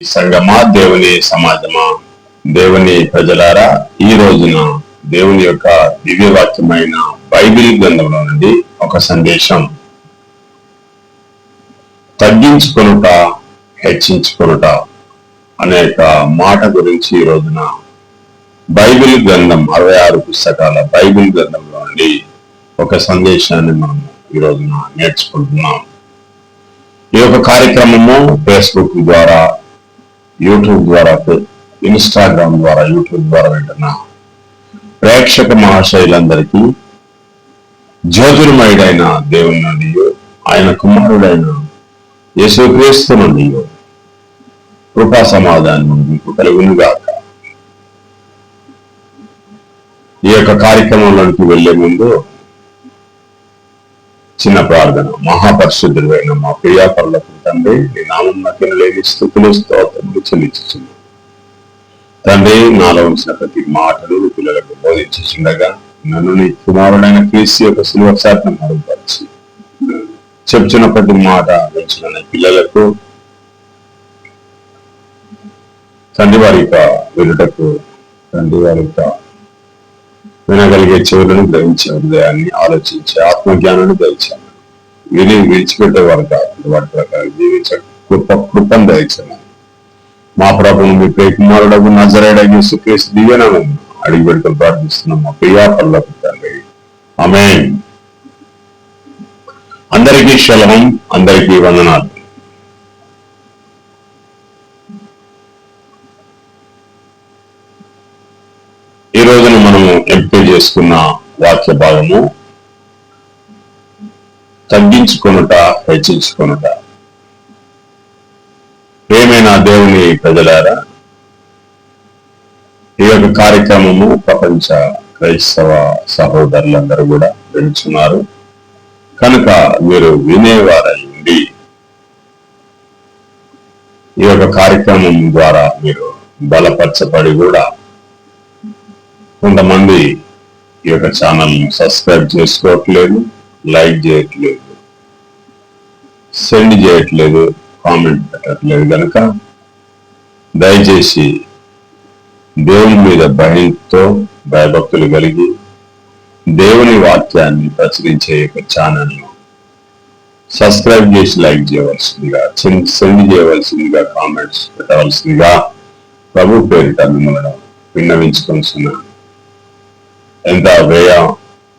సంగమా దేవుని సమాజమా? దేవుని ప్రజలారా ఈ రోజున దేవుని యొక్క దివ్యవాక్యమైన బైబిల్ గ్రంథంలో నుండి ఒక సందేశం తగ్గించుకొనుట హెచ్చించుకొనుట అనేక మాట గురించి ఈ రోజున బైబిల్ గ్రంథం అరవై ఆరు పుస్తకాల బైబిల్ గ్రంథంలో నుండి ఒక సందేశాన్ని మనం ఈ రోజున నేర్చుకుంటున్నాం. ఈ యొక్క కార్యక్రమము ఫేస్బుక్ ద్వారా యూట్యూబ్ ద్వారా ఇన్స్టాగ్రామ్ ద్వారా యూట్యూబ్ ద్వారా వింటున్న ప్రేక్షక మహాశైలందరికీ జ్యోతిర్మయుడైన దేవుని నుండి ఆయన కుమారుడైన యేసుక్రీస్తు నుండి కృపా సమాధానం మీకు కలుగునుగాక. ఈ యొక్క కార్యక్రమంలోకి వెళ్ళే ముందు చిన్న ప్రార్థన. మహాపరిశుద్ధుడైన మా ప్రియాపరులకు తండ్రి నీ నామం నకిన లేని స్థుతులు స్తోత్రములు చెల్లించుచుంది తండ్రి నాలో ఉంచిన ప్రతి మాటలు పిల్లలకు బోధించుచుండగా నన్ను నీ కుమారుడైన క్రీస్తు యొక్క సులువశాతం మరుగుపరిచి చెప్తున్న ప్రతి మాట వించిన పిల్లలకు తండ్రి వారి యొక్క వినుటకు తండ్రి వారి యొక్క వినగలిగే చెవులను గ్రహించే హృదయాన్ని ఆలోచించే ఆత్మజ్ఞానాన్ని దయచాను విని విడిచిపెట్టేవారు కాకుండా వాటి ప్రకారం జీవించ కృప కృపను దయచాను మా ప్రభుత్వం మీ ప్రియ కుమారుడు నజరేడగి సుఖేష్ దివ్యనామం అడిగి పెడుతూ ప్రార్థిస్తున్నాం. మా ప్రియా పల్లకు తండ్రి. ఆమె అందరికీ శలభం అందరికీ వందనాలు ఈ రోజున మనము ఎంపిక చేసుకున్న వాక్య భాగము తగ్గించుకొనుట హెచ్చించుకొనుట. ఏమైనా దేవుని ప్రజలారా ఈ యొక్క కార్యక్రమము ప్రపంచ క్రైస్తవ సహోదరులందరూ కూడా వింటున్నారు. కనుక మీరు వినేవారై ఉండి ఈ యొక్క కార్యక్రమం ద్వారా మీరు బలపరచబడి కూడా కొంతమంది ఈ యొక్క ఛానల్ సబ్స్క్రైబ్ చేసుకోవట్లేదు లైక్ చేయట్లేదు సెండ్ చేయట్లేదు కామెంట్ పెట్టట్లేదు కనుక దయచేసి దేవుని మీద భయంతో భయభక్తులు కలిగి దేవుని వాక్యాన్ని ప్రచురించే యొక్క ఛానల్ను సబ్స్క్రైబ్ చేసి లైక్ చేయవలసిందిగా సెండ్ చేయవలసిందిగా కామెంట్స్ పెట్టవలసిందిగా ప్రభు పేరిట మిమ్మల్ని విన్నవించుకొనిస్తున్నాను ఎంత వ్యయ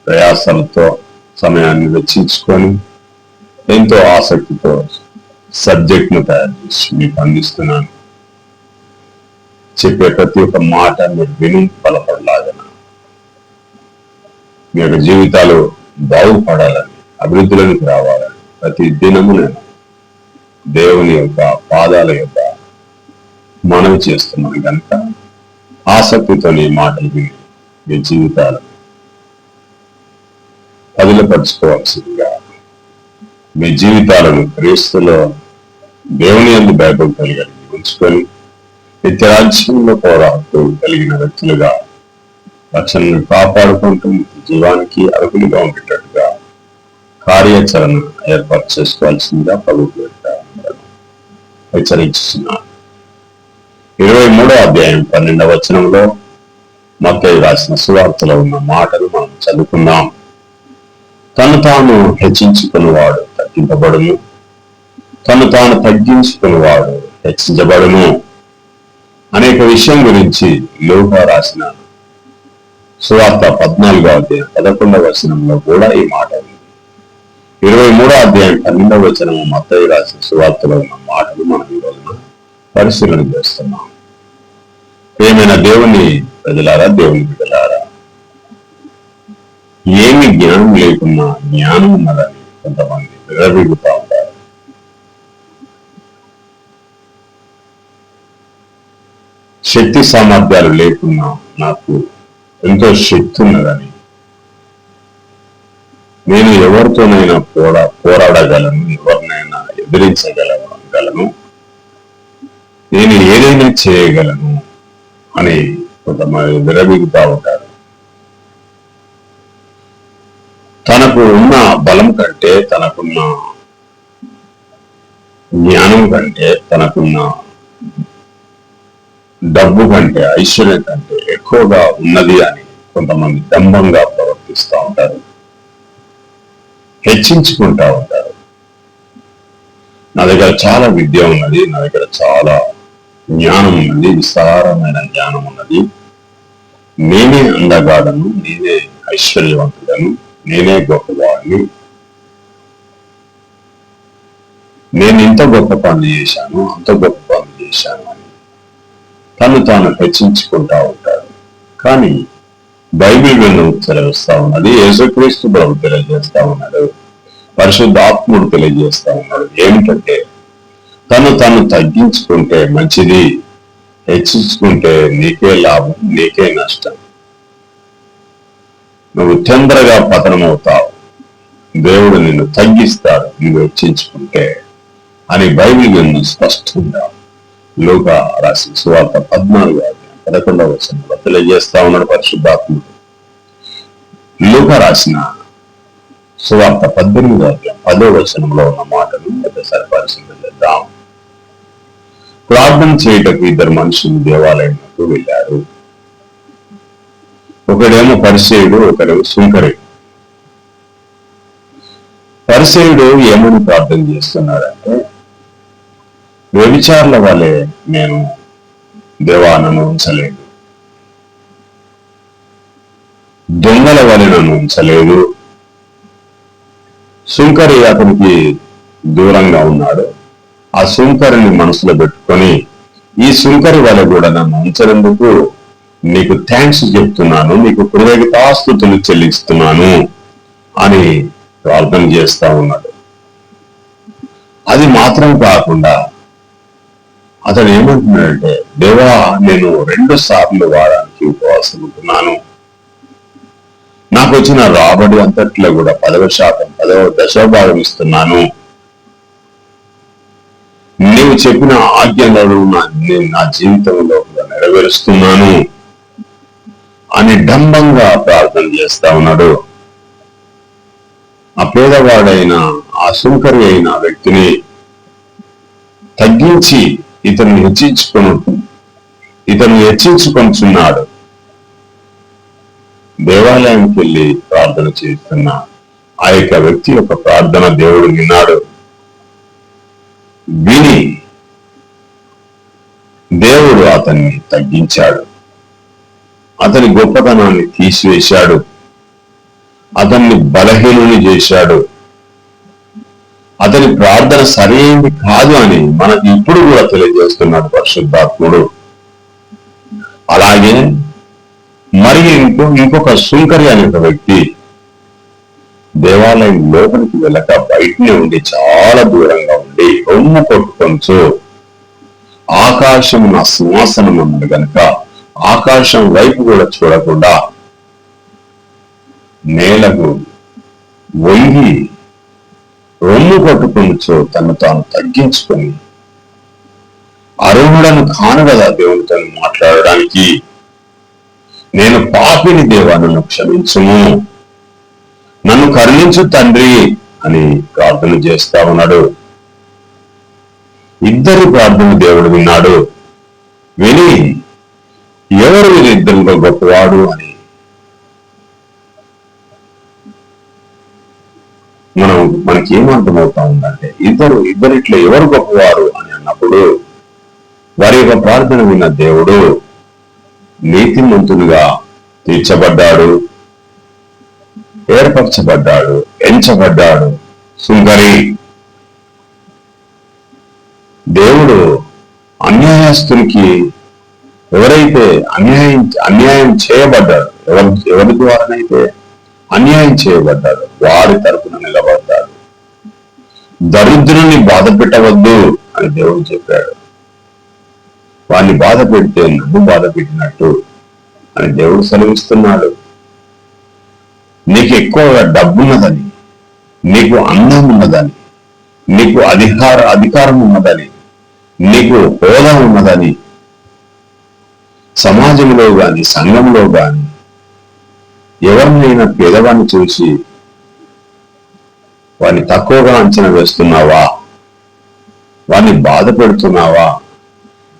ప్రయాసాలతో సమయాన్ని వెచ్చించుకొని ఎంతో ఆసక్తితో సబ్జెక్ట్ను తయారు చేసి మీకు అందిస్తున్నాను. చెప్పే ప్రతి ఒక్క మాట మీరు విని బలపడలాగన మీ యొక్క జీవితాలు బాగుపడాలని అభివృద్ధిలోనికి రావాలని ప్రతి దినము నేను దేవుని యొక్క పాదాల యొక్క మనవి చేస్తున్నాను. కనుక ఆసక్తితో నీ మాటలు విని మీ జీవితాలు పదిలపరుచుకోవాల్సిందిగా మీ జీవితాలను క్రీస్తులో దేవుని ఎందు భయపం కలిగి ఉంచుకొని నిత్యరాజ్యంలో పోరాడుతూ కలిగిన వ్యక్తులుగా రక్షణను కాపాడుకుంటూ జీవానికి అర్హులుగా ఉండేటట్టుగా కార్యాచరణ ఏర్పాటు చేసుకోవాల్సిందిగా ప్రభుత్వ హెచ్చరించుతున్నాను ఇరవై మూడో అధ్యాయం పన్నెండవ వచనంలో మత్తయి రాసిన సువార్తలో ఉన్న మాటలు మనం చదువుకుందాం తను తాను హెచ్చించుకున్నవాడు తగ్గింపబడును. తను తాను తగ్గించుకున్నవాడు హెచ్చించబడును. అనేక విషయం గురించి లోహ రాసిన సువార్త పద్నాలుగో అధ్యాయం పదకొండవ వచనంలో కూడా ఈ మాట ఉంది. ఇరవై మూడో అధ్యాయం పన్నెండవ వచనము మత్తయి రాసిన సువార్తలో ఉన్న మాటలు మనం ఈ రోజున పరిశీలన చేస్తున్నాం. ఏమైనా దేవుని ప్రజలారా దేవుని బిడ్డలారా? ఏమి జ్ఞానం లేకున్నా జ్ఞానం ఉన్నదని కొంతమంది విరవిగుతా ఉంటారు. శక్తి సామర్థ్యాలు లేకున్నా నాకు ఎంతో శక్తి ఉన్నదని. నేను ఎవరితోనైనా పోరా పోరాడగలను ఎవరినైనా ఎదిరించగలగలను నేను ఏదైనా చేయగలను అని కొంతమంది విరమిగుతా ఉంటారు. తనకు ఉన్న బలం కంటే తనకున్న జ్ఞానం కంటే తనకున్న డబ్బు కంటే ఐశ్వర్యం కంటే ఎక్కువగా ఉన్నది అని కొంతమంది డంబంగా ప్రవర్తిస్తూ ఉంటారు. హెచ్చించుకుంటా ఉంటారు. నా దగ్గర చాలా విద్య ఉన్నది నా దగ్గర చాలా జ్ఞానం ఉన్నది విస్తారమైన జ్ఞానం ఉన్నది. నేనే అందగాడను నేనే ఐశ్వర్యవంతుడను నేనే గొప్పవాడిని. నేను ఇంత గొప్ప పనులు చేశాను అంత గొప్ప పనులు చేశాను అని తను తాను హెచ్చించుకుంటా ఉంటాడు. కానీ బైబిల్ గ్రంథం సెలవిస్తా ఉన్నది యేసుక్రీస్తు ప్రభు తెలియజేస్తా ఉన్నాడు పరిశుద్ధాత్ముడు తెలియజేస్తా ఉన్నాడు. ఏమిటంటే తను తను తగ్గించుకుంటే మంచిది హెచ్చించుకుంటే నీకే లాభం నీకే నష్టం. నువ్వు తొందరగా పతనమవుతావు. దేవుడు నిన్ను తగ్గిస్తాడు నువ్వు హెచ్చించుకుంటే అని బైబిల్ నిన్ను స్పష్టంగా లోక రాసిన సువార్త పద్నాలుగు పదకొండవ వచనంలో తెలియజేస్తా ఉన్నాడు పరిశుద్ధాత్ముడు. లోక రాసిన సువార్త పద్దెనిమిదో పదో వచనంలో ఉన్న మాటను ఒకసారి పరిశీలిద్దాం. ప్రార్థన చేయటకు ఇద్దరు మనుషులు దేవాలయంకు వెళ్ళారు. ఒకడేమో పరిచయుడు ఒకడేమో సుంకరుడు పరిచయుడు ఏమని ప్రార్థన చేస్తున్నాడంటే వ్యభిచారుల వలె నేను దేవానను ఉంచలేదు. దొంగల వలె నన్ను ఉంచలేదు. సుంకరి అతనికి దూరంగా ఉన్నాడు. ఆ సుంకరిని మనసులో పెట్టుకొని ఈ సుంకరి వల్ల కూడా నన్ను ఉంచినందుకు నీకు థ్యాంక్స్ చెప్తున్నాను నీకు కృతజ్ఞతాస్తుతులు చెల్లిస్తున్నాను అని ప్రార్థన చేస్తా ఉన్నాడు. అది మాత్రం కాకుండా అతను ఏమంటున్నాడంటే దేవా నేను రెండు సార్లు వారానికి ఉపవాసం ఉంటున్నాను. నాకు వచ్చిన రాబడి అంతట్లో కూడా పదవ శాతం పదవ దశభాగం ఇస్తున్నాను. నీవు చెప్పిన ఆజ్ఞలను నేను నా జీవితంలో నెరవేరుస్తున్నాను అని డంబంగా ప్రార్థన చేస్తా ఉన్నాడు. ఆ పేదవాడైన ఆ సుంకరి అయిన వ్యక్తిని తగ్గించి ఇతను హెచ్చించుకొని ఇతను హెచ్చించుకొనిచున్నాడు దేవాలయానికి వెళ్ళి ప్రార్థన చేస్తున్న ఆ యొక్క వ్యక్తి యొక్క ప్రార్థన దేవుడు విన్నాడు. విని దేవుడు అతన్ని తగ్గించాడు. అతని గొప్పతనాన్ని తీసివేశాడు. అతన్ని బలహీనుని చేశాడు. అతని ప్రార్థన సరైనది కాదు అని మనకి ఇప్పుడు కూడా తెలియజేస్తున్నాడు పరిశుద్ధాత్ముడు. అలాగే మరి ఇంకో ఇంకొక సుంకరి అనే ఒక వ్యక్తి దేవాలయం లోపలికి వెళ్ళక బయటనే ఉండి చాలా దూరంగా ఉండి రొమ్ము కొట్టుకొంచు ఆకాశం నా సింహాసనం అన్నది గనుక ఆకాశం వైపు కూడా చూడకుండా నేలకు వంగి రొమ్ము కొట్టుకొనుచు తను తాను తగ్గించుకొని అర్హుడను కాను కదా దేవునితో మాట్లాడడానికి. నేను పాపిని దేవాలను క్షమించును నన్ను కరుణించు తండ్రి అని ప్రార్థన చేస్తా ఉన్నాడు. ఇద్దరు ప్రార్థన దేవుడు విన్నాడు. విని ఎవరు వీరిద్దరిలో గొప్పవాడు అని మనం మనకి ఏమర్థమవుతా ఉందంటే ఇద్దరు ఇద్దరిట్లో ఎవరు గొప్పవారు అని అన్నప్పుడు వారి యొక్క ప్రార్థన విన్న దేవుడు నీతిమంతునిగా తీర్చబడ్డాడు. ఏర్పరచబడ్డాడు ఎంచబడ్డాడు. సుందరి దేవుడు అన్యాయస్తునికి ఎవరైతే అన్యాయం అన్యాయం చేయబడ్డాడు ఎవరి ఎవరి ద్వారానైతే అన్యాయం చేయబడ్డాడు వారి తరపున నిలబడ్డాడు. దరిద్రుని బాధ పెట్టవద్దు అని దేవుడు చెప్పాడు. వాడిని బాధ పెడితే నన్ను బాధ పెట్టినట్టు అని దేవుడు సెలవిస్తున్నాడు. నీకు ఎక్కువగా డబ్బున్నదని నీకు అందం ఉన్నదని నీకు అధికార అధికారం ఉన్నదని నీకు హోదా ఉన్నదని సమాజంలో గాని సంఘంలో గాని ఎవరినైనా పేదవాన్ని చూసి వాడిని తక్కువగా అంచనా వేస్తున్నావా? వాడిని బాధ పెడుతున్నావా?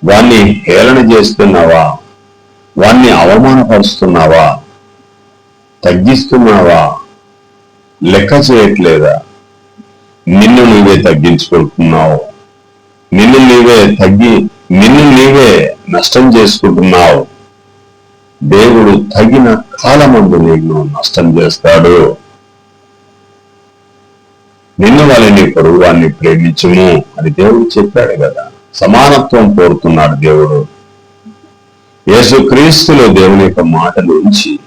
వాణ్ణి హేళన చేస్తున్నావా? వాణ్ణి అవమానపరుస్తున్నావా? తగ్గిస్తున్నావా? లెక్క చేయట్లేదా? నిన్ను నీవే తగ్గించుకుంటున్నావు. నిన్ను నీవే తగ్గి నిన్ను నీవే నష్టం చేసుకుంటున్నావు. దేవుడు తగిన కాలమందు నిన్ను నష్టం చేస్తాడు. నిన్ను వాళ్ళని పొరుగువాన్ని ప్రేమించుము అని దేవుడు చెప్పాడు కదా. సమానత్వం కోరుతున్నాడు దేవుడు. యేసుక్రీస్తులో దేవుని యొక్క మాటలు ఉంచి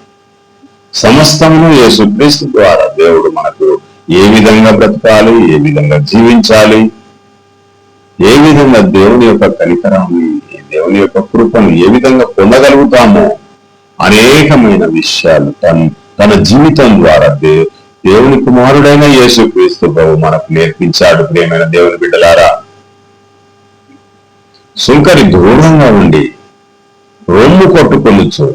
సమస్తమును యేసుక్రీస్తు ద్వారా దేవుడు మనకు ఏ విధంగా బ్రతకాలి ఏ విధంగా జీవించాలి ఏ విధంగా దేవుని యొక్క కనికరాన్ని దేవుని యొక్క కృపను ఏ విధంగా పొందగలుగుతామో అనేకమైన విషయాలు తన తన జీవితం ద్వారా దే దేవుని కుమారుడైన యేసు క్రీస్తు ప్రభు మనకు నేర్పించాడు. ప్రియమైన దేవుని బిడ్డలారా సుంకరి దూరంగా ఉండి రొమ్ము కొట్టుకొనుచు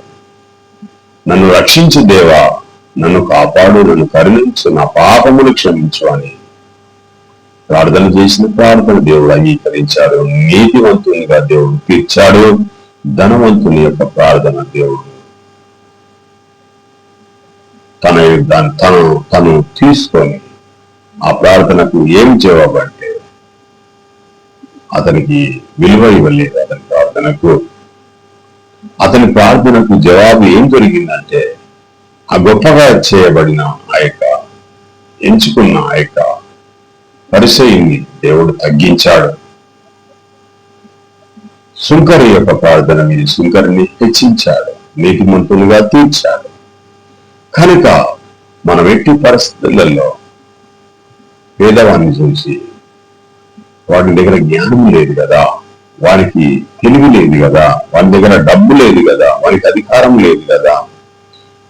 నన్ను రక్షించు దేవా నన్ను కాపాడు నన్ను కరుణించు నా పాపములు క్షమించు అని ప్రార్థన చేసిన ప్రార్థన దేవుడు అంగీకరించాడు. నీతివంతునిగా దేవుడు తీర్చాడు. ధనవంతుని యొక్క ప్రార్థన దేవుడు తన దాన్ని తను తను తీసుకొని ఆ ప్రార్థనకు ఏం జవాబంటే అతనికి విలువ ఇవ్వలేదు. అతని ప్రార్థనకు అతని ప్రార్థనకు జవాబు ఏం దొరికిందంటే ఆ గొప్పగా చేయబడిన ఆ యొక్క ఎంచుకున్న ఆ యొక్క దేవుడు తగ్గించాడు. సుంకరి యొక్క ప్రార్థన మీద సుంకరిని హెచ్చించాడు నీతిమంతులుగా తీర్చాడు. కనుక మనం ఎట్టి పరిస్థితులలో పేదవాన్ని చూసి వాడి దగ్గర జ్ఞానం లేదు కదా. వారికి తెలివి లేదు కదా వాడి దగ్గర డబ్బు లేదు కదా వాడికి అధికారం లేదు కదా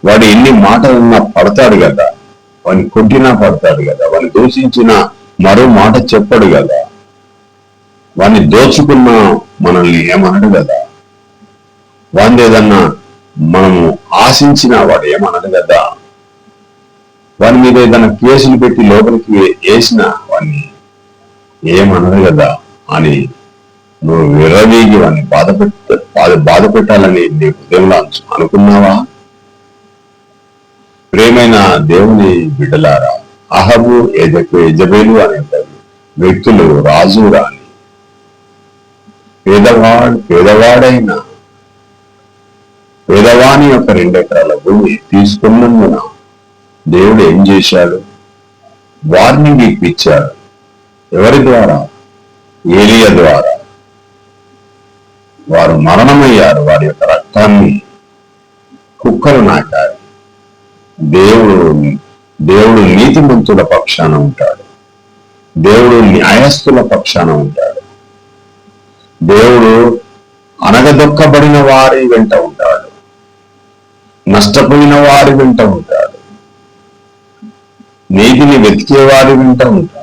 వాడు ఎన్ని మాటలన్నా పడతాడు కదా వాడిని కొట్టినా పడతాడు కదా వాడిని దూషించిన మరో మాట చెప్పడు కదా వాడిని దోచుకున్న మనల్ని ఏమనడు కదా వాడిని ఏదన్నా మనము ఆశించిన వాడు ఏమనడు కదా వాని మీద ఏదైనా కేసులు పెట్టి లోపలికి వేసిన వాడిని ఏమనదు కదా అని నువ్వు విరవీగి వాడిని బాధ బాధ పెట్టాలని నీ హృదయంలో అనుకున్నావా? ప్రేమైన దేవుని బిడ్డలారా అహబు ఎజకు ఎజబేలు అనే వ్యక్తులు రాజు రాని పేదవాడు పేదవాడైన పేదవాని యొక్క రెండెకరాల భూమి తీసుకున్నందున దేవుడు ఏం చేశాడు? వార్నింగ్ ఇప్పించాడు. ఎవరి ద్వారా? ఏలియ ద్వారా. వారు మరణమయ్యారు వారి యొక్క రక్తాన్ని కుక్కలు నాటారు. దేవుడు దేవుడు నీతిమంతుల పక్షాన ఉంటాడు. దేవుడు న్యాయస్థుల పక్షాన ఉంటాడు. దేవుడు అనగదొక్కబడిన వారి వెంట ఉంటాడు. నష్టపోయిన వారి వెంట ఉంటాడు. నీతిని వెతికే వారి వెంట ఉంటాడు.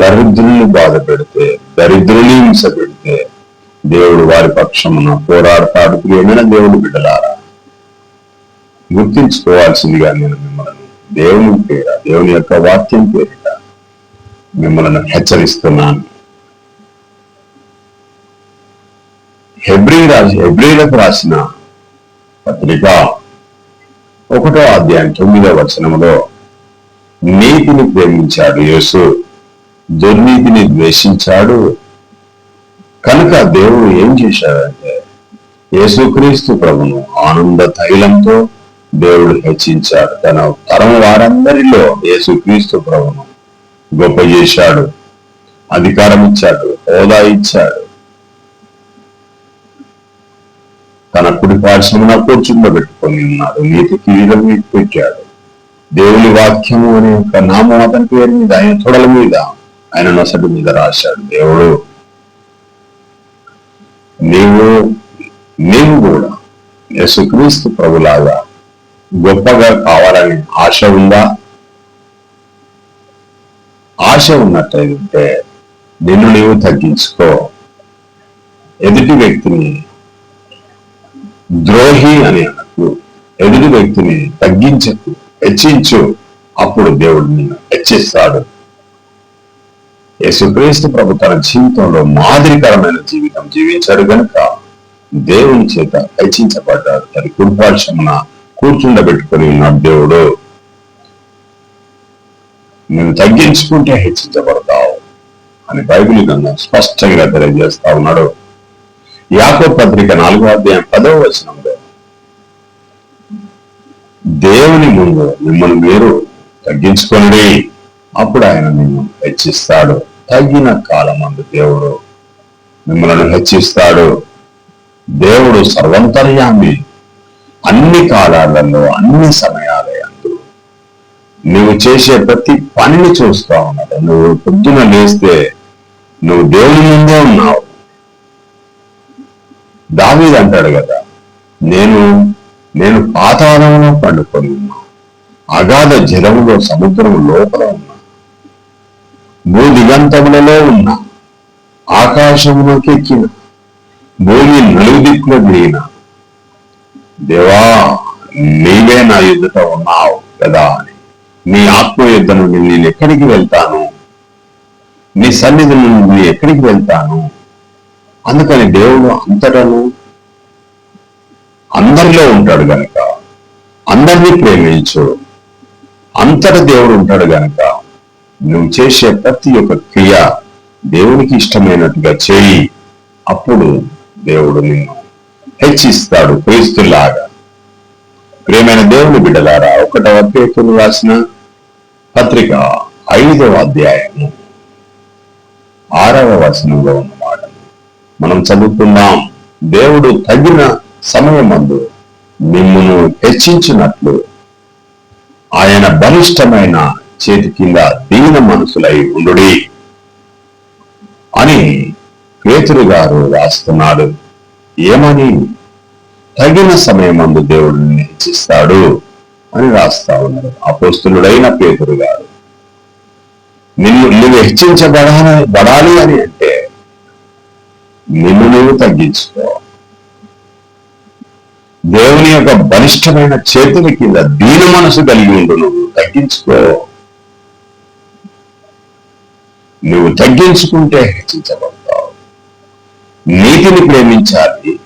దరిద్రుల్ని బాధ పెడితే దరిద్రుని హింస పెడితే దేవుడు వారి పక్షమున పోరాడతాడు. ప్రియమైన దేవుడు బిడ్డలారా గుర్తించుకోవాల్సిందిగా నేను మిమ్మల్ని దేవుని పేర దేవుని యొక్క వాక్యం పేరిట మిమ్మల్ని హెచ్చరిస్తున్నాను. హెబ్రి రాజు హెబ్రిలకు రాసిన పత్రిక ఒకటో అధ్యాయం తొమ్మిదో వచనంలో నీతిని ప్రేమించాడు యేసు. దుర్నీతిని ద్వేషించాడు. కనుక దేవుడు ఏం చేశాడంటే యేసుక్రీస్తు ప్రభును ఆనంద తైలంతో దేవుడు హెచ్చించాడు. తన తరం వారందరిలో యేసుక్రీస్తు ప్రభును గొప్ప చేశాడు. అధికారం ఇచ్చాడు హోదా ఇచ్చాడు. తన కుడి పార్శ్వమున కూర్చుండబెట్టుకొని ఉన్నాడు నీతి కిరీటం పెట్టాడు. దేవుని వాక్యము అనే ఒక నామం అతని పేరు మీద ఆయన తొడల మీద ఆయన నొసటి మీద రాశాడు. దేవుడు నీవు నీవు కూడా యేసుక్రీస్తు ప్రభులాగా గొప్పగా కావాలని ఆశ ఉందా? ఆశ ఉన్నట్లయితే నిన్ను నీవు తగ్గించుకో. ఎదుటి వ్యక్తిని ద్రోహి అని అనకు. ఎదుటి వ్యక్తిని తగ్గించకు హెచ్చించు. అప్పుడు దేవుడు నిన్ను హెచ్చిస్తాడు. యేసుక్రీస్తు ప్రభు తన జీవితంలో మాదిరికరమైన జీవితం జీవించాడు గనుక దేవుని చేత హెచ్చించబడ్డాడు తన కుడిపార్శ్వమున కూర్చుండబెట్టుకుని ఉన్నాడు దేవుడు. నువ్వు తగ్గించుకుంటే హెచ్చించబడతావు అని బైబిల్ నన్ను స్పష్టంగా తెలియజేస్తా ఉన్నాడు. యాకో పత్రిక నాలుగో అధ్యాయం పదవ వచనంలో దేవుని ముందు మిమ్మల్ని మీరు తగ్గించుకోండి అప్పుడు ఆయన నిన్ను హెచ్చిస్తాడు. తగిన కాలం అందు దేవుడు మిమ్మల్ని హెచ్చిస్తాడు. దేవుడు సర్వంతర్యామి. అన్ని కాలాలలో అన్ని సమయాలయందు నువ్వు చేసే ప్రతి పనిని చూస్తా ఉన్నాడు. నువ్వు పొద్దున లేస్తే నువ్వు దేవుని ముందే ఉన్నావు. దావీదు అంటాడు కదా నేను నేను పాతాళంలో పండుకొని ఉన్నా అగాధ జలములో సముద్రం లోపల ఉన్నా భూ దిగంతములలో ఉన్న ఆకాశములోకి ఎక్కిన భూమి నలుదిక్కులో దిగిన. దేవా నీవే నా యుద్ధతో ఉన్నావు కదా అని. నీ ఆత్మ యుద్ధ నుండి నేను ఎక్కడికి వెళ్తాను? నీ సన్నిధి నుండి ఎక్కడికి వెళ్తాను? అందుకని దేవుడు అంతటను అందరిలో ఉంటాడు గనక అందరినీ ప్రేమించు. అంతట దేవుడు ఉంటాడు గనక నువ్వు చేసే ప్రతి ఒక్క క్రియ దేవునికి ఇష్టమైనట్టుగా చేయి. అప్పుడు దేవుడు నిన్ను హెచ్చిస్తాడు క్రీస్తులాగా. ప్రేమైన దేవుని బిడ్డలారా ఒకటవ పేతులు రాసిన పత్రిక ఐదవ అధ్యాయము ఆరవ వచనంలో ఉన్నమాట మనం చదువుతున్నాం దేవుడు తగిన సమయమందు మిమ్మను హెచ్చించినట్లు ఆయన బలిష్టమైన చేతి కింద దీన మనసులై ఉండుడి అని పేతురు గారు రాస్తున్నాడు. ఏమని? తగిన సమయమందు దేవుడిని హెచ్చిస్తాడు అని రాస్తా ఉన్నారు అపోస్తులుడైన పేతురు గారు. నిన్ను నువ్వు హెచ్చించబడాలి బడాలి అని అంటే నిన్ను నువ్వు తగ్గించుకో. దేవుని యొక్క బలిష్టమైన చేతుల కింద దీన మనసు కలిగి ఉండు నువ్వు తగ్గించుకో. నువ్వు తగ్గించుకుంటే హెచ్చించబడతావు నీతిని ప్రేమించాలి.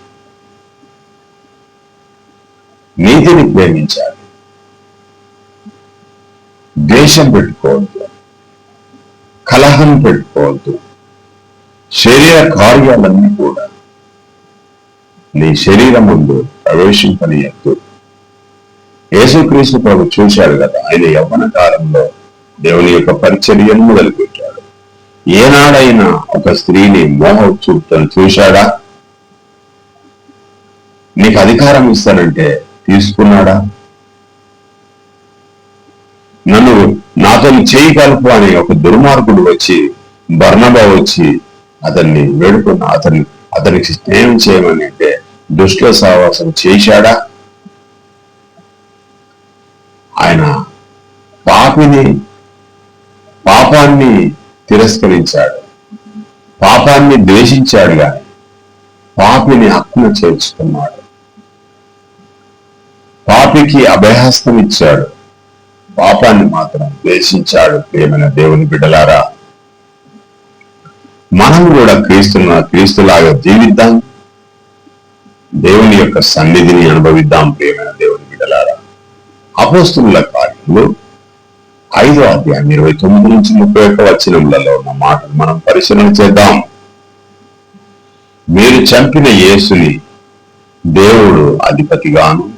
నీతిని ప్రేమించాలి. ద్వేషం పెట్టుకోవద్దు. కలహం పెట్టుకోవద్దు. శరీర కార్యాలన్నీ కూడా నీ శరీరం ముందు ప్రవేశింపనీయద్దు. యేసుక్రీస్తు ప్రభు చూశాడు కదా ఆయన యవ్వన కాలంలో దేవుని యొక్క పరిచర్యను మొదలుపెట్టాడు. ఏనాడైనా ఒక స్త్రీని మోహ చూపుతో చూశాడా? నీకు అధికారం ఇస్తానంటే తీసుకున్నాడా? నన్ను నాతో చేయి కలుపు అని ఒక దుర్మార్గుడు వచ్చి బర్ణబా వచ్చి అతన్ని వేడుకున్న అతన్ని అతనికి స్నేహం చేయమని అంటే దుష్టుల సహవాసం చేశాడా? ఆయన పాపిని తిరస్కరించాడు. పాపాన్ని ద్వేషించాడు గాని పాపిని హక్కును చేర్చుకున్నాడు. పాపికి అభయహస్తం ఇచ్చాడు. పాపాన్ని మాత్రం ద్వేషించాడు. ప్రేమైన దేవుని బిడ్డలారా మనం కూడా క్రీస్తున్న క్రీస్తులాగా జీవిద్దాం. దేవుని యొక్క సన్నిధిని అనుభవిద్దాం ప్రియమైన దేవుని బిడ్డలారా. అపోస్తుల కార్యంలో ఐదో అధ్యాయం ఇరవై తొమ్మిది నుంచి ముప్పై ఒక్క వచనములలో ఉన్న మాటను మనం పరిశీలన చేద్దాం. మీరు చంపిన యేసుని దేవుడు అధిపతిగాను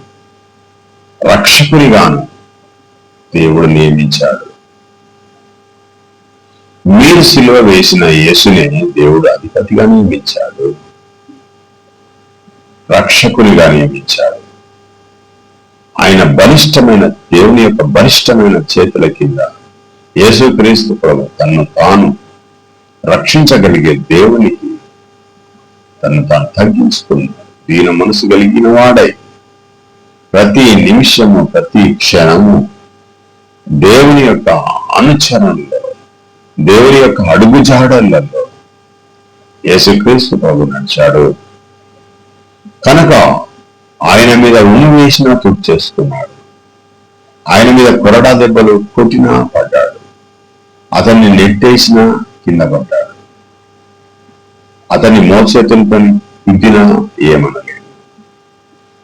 రక్షకునిగాను దేవుడు నియమించాడు. మీరు సిలువ వేసిన యేసునే దేవుడు అధిపతిగా నియమించాడు. రక్షకునిగా నియమించాడు. ఆయన బలిష్టమైన దేవుని యొక్క బలిష్టమైన చేతుల కింద యేసుక్రీస్తు ప్రభు తను తాను రక్షించగలిగే దేవునికి తను తాను తగ్గించుకున్నాడు దీన మనసు కలిగిన వాడై ప్రతి నిమిషము ప్రతి క్షణము దేవుని యొక్క అనుచరణలో దేవుని యొక్క అడుగుజాడలలో యేసుక్రీస్తు ప్రభు నడిచాడు. కనుక ఆయన మీద ఉమ్ము వేసినా తుడి చేసుకున్నాడు ఆయన మీద కొరడా దెబ్బలు కొట్టినా పడ్డాడు. అతన్ని నెట్టేసినా కింద పడ్డాడు. అతన్ని మోసేతులతో ఇద్దినా ఏమనలేదు.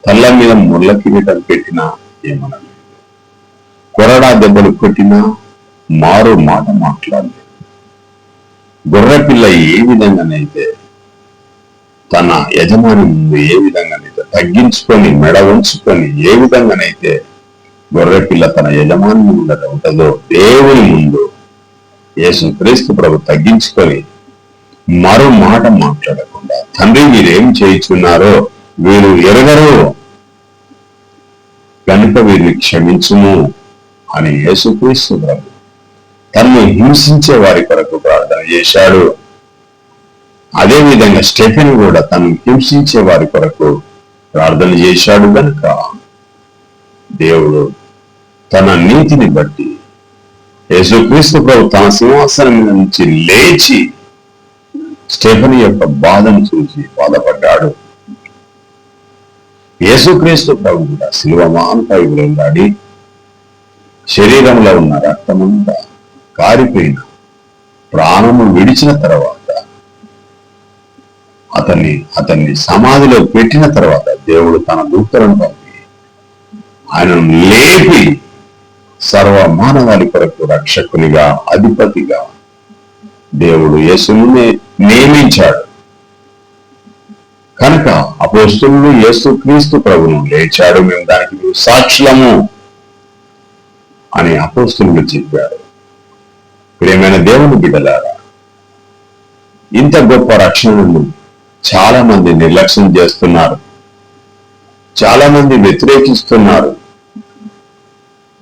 తల్ల మీద ముళ్ళ కిరీటం పెట్టినా ఏమనలేదు. కొరడా దెబ్బలు కొట్టినా మారు మాట మాట్లాడలేదు. గొర్రెపిల్ల ఏ విధంగానైతే తన యజమాని ముందు ఏ విధంగానే తగ్గించుకొని మెడ ఉంచుకొని ఏ విధంగానైతే గొర్రె పిల్ల తన యజమాని ముందర ఉంటుందో దేవుని ముందు యేసు క్రీస్తు ప్రభు తగ్గించుకొని మరో మాట మాట్లాడకుండా తండ్రి మీరేం చేయించున్నారో వీరు ఎరగరు. కనుక వీరిని క్షమించుము అని యేసుక్రీస్తు ప్రభు తనను హింసించే వారి కొరకు ప్రార్థన చేశాడు. అదే విధంగా స్టెఫెన్ కూడా తను హింసించే వారి కొరకు ప్రార్థన చేశాడు కనుక దేవుడు తన నీతిని బట్టి యేసుక్రీస్తు ప్రభు తన సింహాసనం మీద నుంచి లేచి స్టెఫెన్ యొక్క బాధను చూసి బాధపడ్డాడు. యేసుక్రీస్తు ప్రభు కూడా శిల్వమానపై వెళ్ళాడి శరీరంలో ఉన్న రక్తమంతా కారిపోయిన ప్రాణము విడిచిన తర్వాత అతన్ని అతన్ని సమాధిలో పెట్టిన తర్వాత దేవుడు తన దూతలను పంపి ఆయనను లేపి సర్వ మానవాళి కొరకు రక్షకునిగా అధిపతిగా దేవుడు యేసును నియమించాడు. కనుక అపోస్తులు యేసు క్రీస్తు ప్రభును లేచాడు మేము దానికి సాక్షులము అని అపోస్తులు చెప్పారు. ప్రేమైన దేవుని బిడ్డలారా ఇంత గొప్ప రక్షణను చాలా మంది నిర్లక్ష్యం చేస్తున్నారు. చాలా మంది వ్యతిరేకిస్తున్నారు.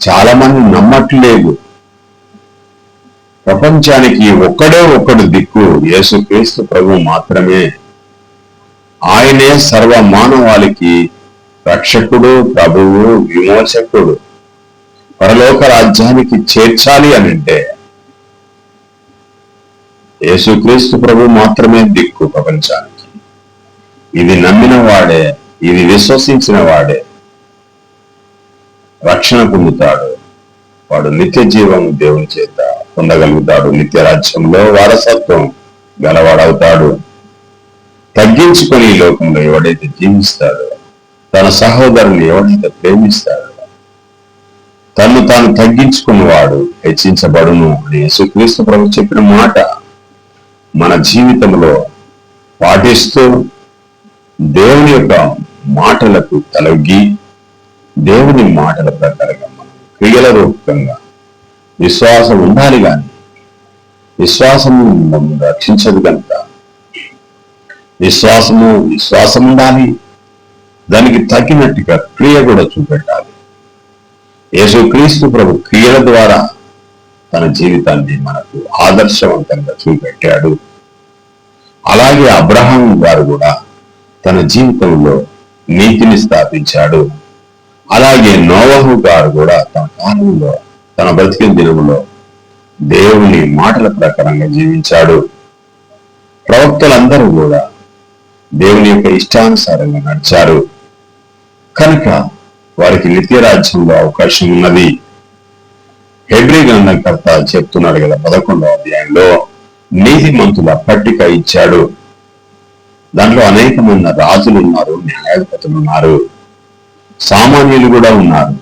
చాలా మంది నమ్మట్లేదు. ప్రపంచానికి ఒక్కడే ఒక్కడు దిక్కు యేసుక్రీస్తు ప్రభు మాత్రమే. ఆయనే సర్వ మానవాళికి రక్షకుడు ప్రభువు విమోచకుడు. పరలోక రాజ్యానికి చేర్చాలి అని అంటే యేసుక్రీస్తు ప్రభు మాత్రమే దిక్కు ప్రపంచానికి. ఇది నమ్మిన వాడే ఇది విశ్వసించిన వాడే రక్షణ పొందుతాడు. వాడు నిత్య జీవం దేవుని చేత పొందగలుగుతాడు. నిత్య రాజ్యంలో వారసత్వం గలవాడవుతాడు. తగ్గించుకొని ఈ లోకంలో ఎవడైతే జీవిస్తాడో తన సహోదరుని ఎవడైతే ప్రేమిస్తాడో తను తాను తగ్గించుకున్నవాడు హెచ్చించబడును అని యేసుక్రీస్తు ప్రభు చెప్పిన మాట. మన జీవితంలో పాటిస్తూ దేవుని యొక్క మాటలకు తలొగ్గి దేవుని మాటల ప్రకారంగా మనం క్రియల రూపకంగా విశ్వాసం ఉండాలి కానీ విశ్వాసము మమ్మల్ని రక్షించదు కనుక విశ్వాసము విశ్వాసం ఉండాలి. దానికి తగినట్టుగా క్రియ కూడా చూపెట్టాలి. యేసుక్రీస్తు ప్రభు క్రియల ద్వారా తన జీవితాన్ని మనకు ఆదర్శవంతంగా చూపెట్టాడు. అలాగే అబ్రహాం గారు కూడా తన జీవితంలో నీతిని స్థాపించాడు. అలాగే నోవహు గారు కూడా తన కాలంలో తన బ్రతికిన దినంలో దేవుని మాటల ప్రకారంగా జీవించాడు. ప్రవక్తలందరూ కూడా దేవుని యొక్క ఇష్టానుసారంగా నడిచారు. కనుక వారికి నిత్య రాజ్యంలో అవకాశం ఉన్నది. హెబ్రి గ్రంథకర్త చెప్తున్నాడు కదా పదకొండవ అధ్యాయంలో నీతిమంతుల పట్టిక ఇచ్చాడు. దాంట్లో అనేక మంది రాజులు ఉన్నారు న్యాయాధిపతులు ఉన్నారు సామాన్యులు కూడా ఉన్నారు.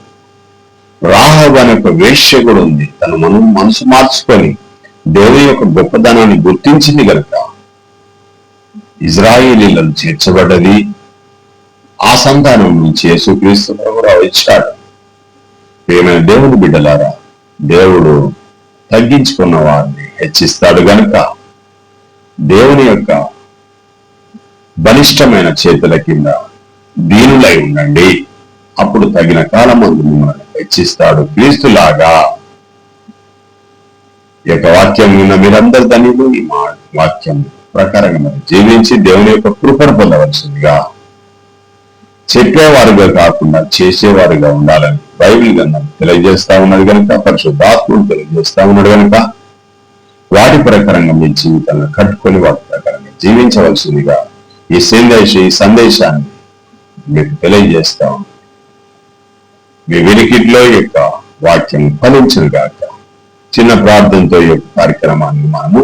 రాహబ్ అనే ఒక వేష్య కూడా ఉంది. తను మనం మనసు మార్చుకొని దేవుని యొక్క గొప్పదనాన్ని గుర్తించింది కనుక ఇజ్రాయిలీలను చేర్చబడ్డది. ఆ సంతానం నుంచి యేసుక్రీస్తు ప్రభురావు ఇచ్చాడు ప్రియమైన దేవుని బిడ్డలారా దేవుడు తగ్గించుకున్న వారిని హెచ్చిస్తాడు గనుక దేవుని యొక్క బలిష్టమైన చేతుల కింద దీనులై ఉండండి. అప్పుడు తగిన కాలం మిమ్మల్ని హెచ్చిస్తాడు క్రీస్తులాగా ఈ యొక్క వాక్యం విన్న మీరందరు ధనిలు ఈ మా వాక్యం ప్రకారంగా జీవించి దేవుని యొక్క కృపను పొందవలసిందిగా చెప్పేవారుగా కాకుండా చేసేవారుగా ఉండాలని బైబిల్ గ్రంథం తెలియజేస్తా ఉన్నది కనుక పరిశుద్ధాత్ముడు తెలియజేస్తా ఉన్నాడు కనుక వాటి ప్రకారంగా మీ జీవితాలను కట్టుకొని వాటి ప్రకారంగా జీవించవలసిందిగా ఈ సందేశ ఈ సందేశాన్ని మీకు తెలియజేస్తాం. మీ వినికిట్లో యొక్క వాక్యం ఫలించను గాక. చిన్న ప్రార్థనతో ఈ యొక్క కార్యక్రమాన్ని మనము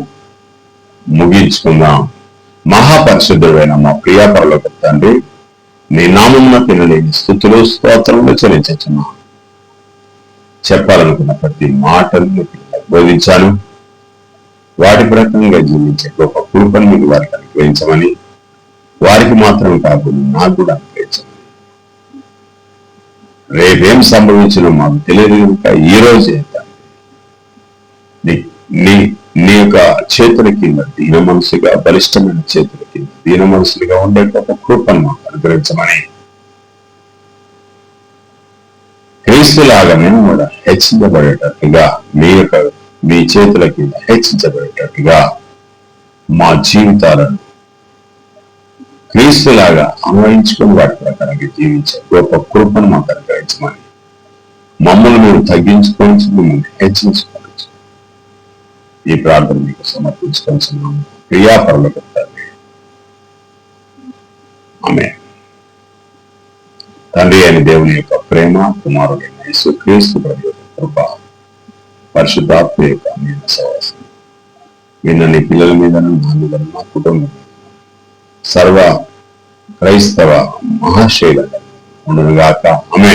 ముగించుకుందాం. మహాపరిశుద్ధుడైన మా ప్రియాపరలోకి తండ్రి నీ నామమున తినలేని స్థుతులు స్తోత్రములు చెల్లించున్నాం చెప్పాలనుకున్న ప్రతి మాటను బోధించాను వాటి ప్రకారంగా జీవించే గొప్ప కృపను మీకు వారికి అనుగ్రహించమని వారికి మాత్రం కాకుండా నాకు కూడా అనుగ్రహించమని రేపేం సంభవించినా మాకు తెలియదు కనుక ఈ రోజే నీ నీ యొక్క చేతుల కింద దీన మనసుగా బలిష్టమైన చేతుల కింద దీన మనసులుగా ఉండే గొప్ప కృపను మాకు అనుగ్రహించమని. క్రీస్తులాగా మేము కూడా హెచ్చించబడేటట్టుగా మీ యొక్క మీ చేతుల కింద హెచ్చించబడేటట్టుగా మా జీవితాలను క్రీస్తులాగా అన్వయించుకుని వాటి ప్రకారంగా జీవించే గొప్ప కృపను మాకు అనుగ్రహించమని మమ్మల్ని మీరు తగ్గించుకోవచ్చు మిమ్మల్ని హెచ్చించుకోవచ్చు ఈ ప్రార్థన మీకు సమర్పించుకోవాల్సిన క్రియాపరులు పెట్టాలి ఆమె తండ్రి అయిన దేవుని యొక్క ప్రేమ కుమారుడైన యేసు క్రీస్తు ప్రభు యొక్క కృప పరిశుద్ధాత్మ యొక్క మీద సవాసం నిన్న నీ పిల్లల మీద నా మీద నా కుటుంబం మీద సర్వ క్రైస్తవ మహాశైల ఉండుగాక ఆమె